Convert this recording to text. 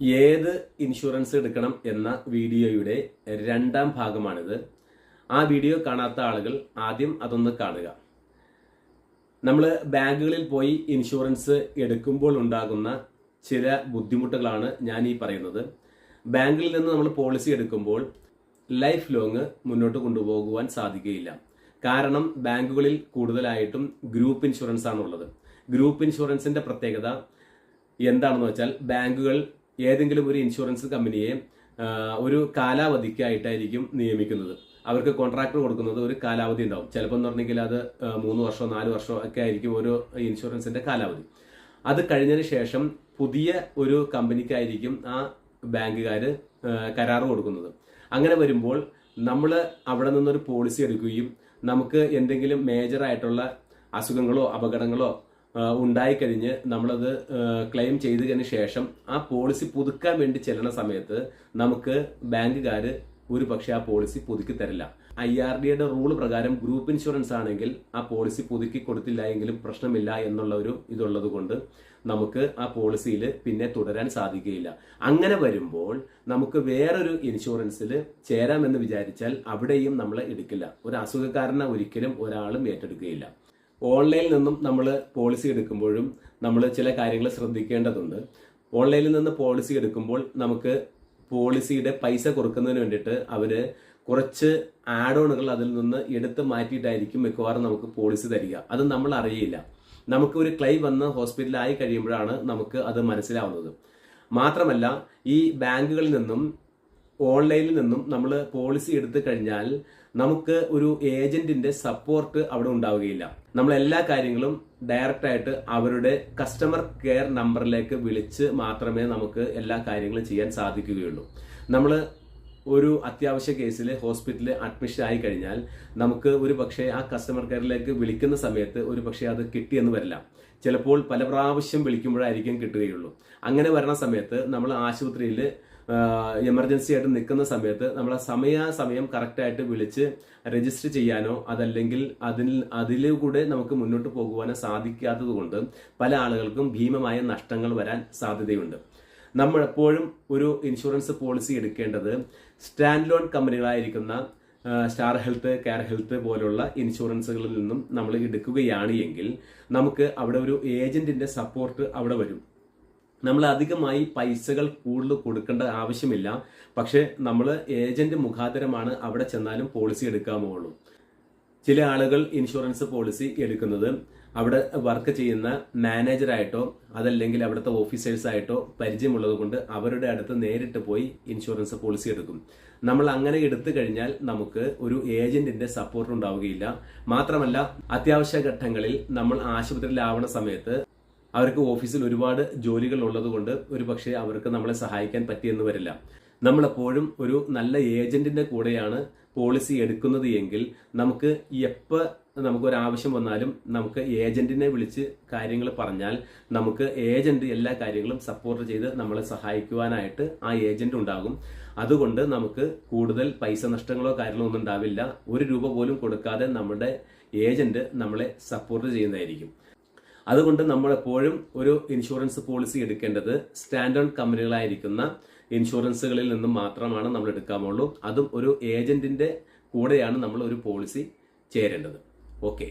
ഏത് ഇൻഷുറൻസ് എടുക്കണം എന്ന വീഡിയോയുടെ രണ്ടാം ഭാഗമാണിത്. ആ വീഡിയോ കാണാത്ത ആളുകൾ ആദ്യം അതൊന്ന് കാണുക. നമ്മൾ ബാങ്കുകളിൽ പോയി ഇൻഷുറൻസ് എടുക്കുമ്പോൾ ഉണ്ടാകുന്ന ചില ബുദ്ധിമുട്ടുകളാണ് ഞാൻ ഈ പറയുന്നത്. ബാങ്കിൽ നിന്ന് നമ്മൾ പോളിസി എടുക്കുമ്പോൾ ലൈഫ് ലോങ് മുന്നോട്ട് കൊണ്ടുപോകുവാൻ സാധിക്കുകയില്ല. കാരണം ബാങ്കുകളിൽ കൂടുതലായിട്ടും ഗ്രൂപ്പ് ഇൻഷുറൻസ് ആണുള്ളത് ഗ്രൂപ്പ് ഇൻഷുറൻസിന്റെ പ്രത്യേകത എന്താണെന്ന് വെച്ചാൽ ബാങ്കുകൾ ഏതെങ്കിലും ഒരു ഇൻഷുറൻസ് കമ്പനിയെ ഒരു കാലാവധിക്കായിട്ടായിരിക്കും നിയമിക്കുന്നത്. അവർക്ക് കോൺട്രാക്ട് കൊടുക്കുന്നത് ഒരു കാലാവധി ഉണ്ടാവും. ചിലപ്പോൾ എന്ന് പറഞ്ഞെങ്കിൽ അത് മൂന്ന് വർഷമോ നാല് വർഷമോ ഒക്കെ ആയിരിക്കും ഒരു ഇൻഷുറൻസിന്റെ കാലാവധി. അത് കഴിഞ്ഞതിന് ശേഷം പുതിയ ഒരു കമ്പനിക്കായിരിക്കും ആ ബാങ്കുകാർ കരാറ് കൊടുക്കുന്നത്. അങ്ങനെ വരുമ്പോൾ നമ്മൾ അവിടെ നിന്നൊരു പോളിസി എടുക്കുകയും നമുക്ക് എന്തെങ്കിലും മേജറായിട്ടുള്ള അസുഖങ്ങളോ അപകടങ്ങളോ ഉണ്ടായിക്കഴിഞ്ഞ് നമ്മളത് ക്ലെയിം ചെയ്തതിന് ശേഷം ആ പോളിസി പുതുക്കാൻ വേണ്ടി ചെല്ലുന്ന സമയത്ത് നമുക്ക് ബാങ്കുകാർ ഒരു പക്ഷേ ആ പോളിസി പുതുക്കി തരില്ല. ഐ ആർ ഡിയുടെ റൂൾ പ്രകാരം ഗ്രൂപ്പ് ഇൻഷുറൻസ് ആണെങ്കിൽ ആ പോളിസി പുതുക്കി കൊടുത്തില്ല എങ്കിലും പ്രശ്നമില്ല എന്നുള്ള ഒരു ഇതുള്ളത് കൊണ്ട് നമുക്ക് ആ പോളിസിയിൽ പിന്നെ തുടരാൻ സാധിക്കുകയില്ല. അങ്ങനെ വരുമ്പോൾ നമുക്ക് വേറൊരു ഇൻഷുറൻസിൽ ചേരാമെന്ന് വിചാരിച്ചാൽ അവിടെയും നമ്മൾ എടുക്കില്ല ഒരു അസുഖക്കാരനെ ഒരിക്കലും ഒരാളും ഏറ്റെടുക്കുകയില്ല. ഓൺലൈനിൽ നിന്നും നമ്മൾ പോളിസി എടുക്കുമ്പോഴും നമ്മൾ ചില കാര്യങ്ങൾ ശ്രദ്ധിക്കേണ്ടതുണ്ട്. ഓൺലൈനിൽ നിന്ന് പോളിസി എടുക്കുമ്പോൾ നമുക്ക് പോളിസിയുടെ പൈസ കുറക്കുന്നതിന് വേണ്ടിയിട്ട് അവർ കുറച്ച് ആഡ് ഓണുകൾ അതിൽ നിന്ന് എടുത്ത് മാറ്റിയിട്ടായിരിക്കും മിക്കവാറും നമുക്ക് പോളിസി തരിക. അത് നമ്മൾ അറിയില്ല. നമുക്ക് ഒരു ക്ലെയിം വന്ന് ഹോസ്പിറ്റലായി കഴിയുമ്പോഴാണ് നമുക്ക് അത് മനസ്സിലാവുന്നത്. മാത്രമല്ല ഈ ബാങ്കുകളിൽ നിന്നും ഓൺലൈനിൽ നിന്നും നമ്മൾ പോളിസി എടുത്തു കഴിഞ്ഞാൽ നമുക്ക് ഒരു ഏജന്റിന്റെ സപ്പോർട്ട് അവിടെ ഉണ്ടാവുകയില്ല. നമ്മൾ എല്ലാ കാര്യങ്ങളും ഡയറക്റ്റ് ആയിട്ട് അവരുടെ കസ്റ്റമർ കെയർ നമ്പറിലേക്ക് വിളിച്ച് മാത്രമേ നമുക്ക് എല്ലാ കാര്യങ്ങളും ചെയ്യാൻ സാധിക്കുകയുള്ളൂ. നമ്മൾ ഒരു അത്യാവശ്യ കേസിൽ ഹോസ്പിറ്റലിൽ അഡ്മിഷൻ ആയി കഴിഞ്ഞാൽ നമുക്ക് ഒരു പക്ഷേ ആ കസ്റ്റമർ കെയറിലേക്ക് വിളിക്കുന്ന സമയത്ത് ഒരു പക്ഷേ അത് കിട്ടിയെന്ന് വരില്ല. ചിലപ്പോൾ പല പ്രാവശ്യം വിളിക്കുമ്പോഴായിരിക്കും കിട്ടുകയുള്ളൂ. അങ്ങനെ വരണ സമയത്ത് നമ്മൾ ആശുപത്രിയിൽ എമർജൻസി ആയിട്ട് നിൽക്കുന്ന സമയത്ത് നമ്മൾ സമയാസമയം കറക്റ്റായിട്ട് വിളിച്ച് രജിസ്റ്റർ ചെയ്യാനോ അതല്ലെങ്കിൽ അതിൽ അതിലൂടെ നമുക്ക് മുന്നോട്ട് പോകുവാനോ സാധിക്കാത്തത് കൊണ്ട് പല ആളുകൾക്കും ഭീമമായ നഷ്ടങ്ങൾ വരാൻ സാധ്യതയുണ്ട്. നമ്മൾ എപ്പോഴും ഒരു ഇൻഷുറൻസ് പോളിസി എടുക്കേണ്ടത് സ്റ്റാൻഡ് ലോൺ കമ്പനികളായിരിക്കുന്ന സ്റ്റാർ ഹെൽത്ത് കെയർ ഹെൽത്ത് പോലുള്ള ഇൻഷുറൻസുകളിൽ നിന്നും നമ്മൾ എടുക്കുകയാണ് എങ്കിൽ നമുക്ക് അവിടെ ഒരു ഏജന്റിന്റെ സപ്പോർട്ട് അവിടെ വരും. നമ്മൾ അധികമായി പൈസകൾ കൂടുതൽ കൊടുക്കേണ്ട ആവശ്യമില്ല. പക്ഷേ നമ്മൾ ഏജന്റ് മുഖാന്തരമാണ് അവിടെ ചെന്നാലും പോളിസി എടുക്കാമുള്ളൂ ചില ആളുകൾ ഇൻഷുറൻസ് പോളിസി എടുക്കുന്നത് അവിടെ വർക്ക് ചെയ്യുന്ന മാനേജറായിട്ടോ അതല്ലെങ്കിൽ അവിടുത്തെ ഓഫീസേഴ്സ് ആയിട്ടോ പരിചയമുള്ളത് കൊണ്ട് അവരുടെ അടുത്ത് നേരിട്ട് പോയി ഇൻഷുറൻസ് പോളിസി എടുക്കും. നമ്മൾ അങ്ങനെ എടുത്തു കഴിഞ്ഞാൽ നമുക്ക് ഒരു ഏജന്റിന്റെ സപ്പോർട്ട് ഉണ്ടാവുകയില്ല. മാത്രമല്ല അത്യാവശ്യ ഘട്ടങ്ങളിൽ നമ്മൾ ആശുപത്രിയിലാവണ സമയത്ത് അവർക്ക് ഓഫീസിൽ ഒരുപാട് ജോലികൾ ഉള്ളത് കൊണ്ട് ഒരു പക്ഷേ അവർക്ക് നമ്മളെ സഹായിക്കാൻ പറ്റിയെന്ന് വരില്ല. നമ്മളെപ്പോഴും ഒരു നല്ല ഏജന്റിന്റെ കൂടെയാണ് പോളിസി എടുക്കുന്നത് എങ്കിൽ നമുക്ക് എപ്പോൾ നമുക്ക് ഒരു ആവശ്യം വന്നാലും നമുക്ക് ഏജന്റിനെ വിളിച്ച് കാര്യങ്ങൾ പറഞ്ഞാൽ നമുക്ക് ഏജന്റ് എല്ലാ കാര്യങ്ങളും സപ്പോർട്ട് ചെയ്ത് നമ്മളെ സഹായിക്കുവാനായിട്ട് ആ ഏജന്റ് ഉണ്ടാകും. അതുകൊണ്ട് നമുക്ക് കൂടുതൽ പൈസ നഷ്ടങ്ങളോ കാര്യങ്ങളോ ഒന്നും ഉണ്ടാവില്ല. ഒരു രൂപ പോലും കൊടുക്കാതെ നമ്മുടെ ഏജന്റ് നമ്മളെ സപ്പോർട്ട് ചെയ്യുന്നതായിരിക്കും. അതുകൊണ്ട് നമ്മൾ എപ്പോഴും ഒരു ഇൻഷുറൻസ് പോളിസി എടുക്കേണ്ടത് സ്റ്റാൻഡേർഡ് കമ്പനികളായിരിക്കുന്ന ഇൻഷുറൻസുകളിൽ നിന്നും മാത്രമാണ് നമ്മൾ എടുക്കാമുള്ളൂ അതും ഒരു ഏജന്റിന്റെ കൂടെയാണ് നമ്മൾ ഒരു പോളിസി ചേരേണ്ടത്. ഓക്കെ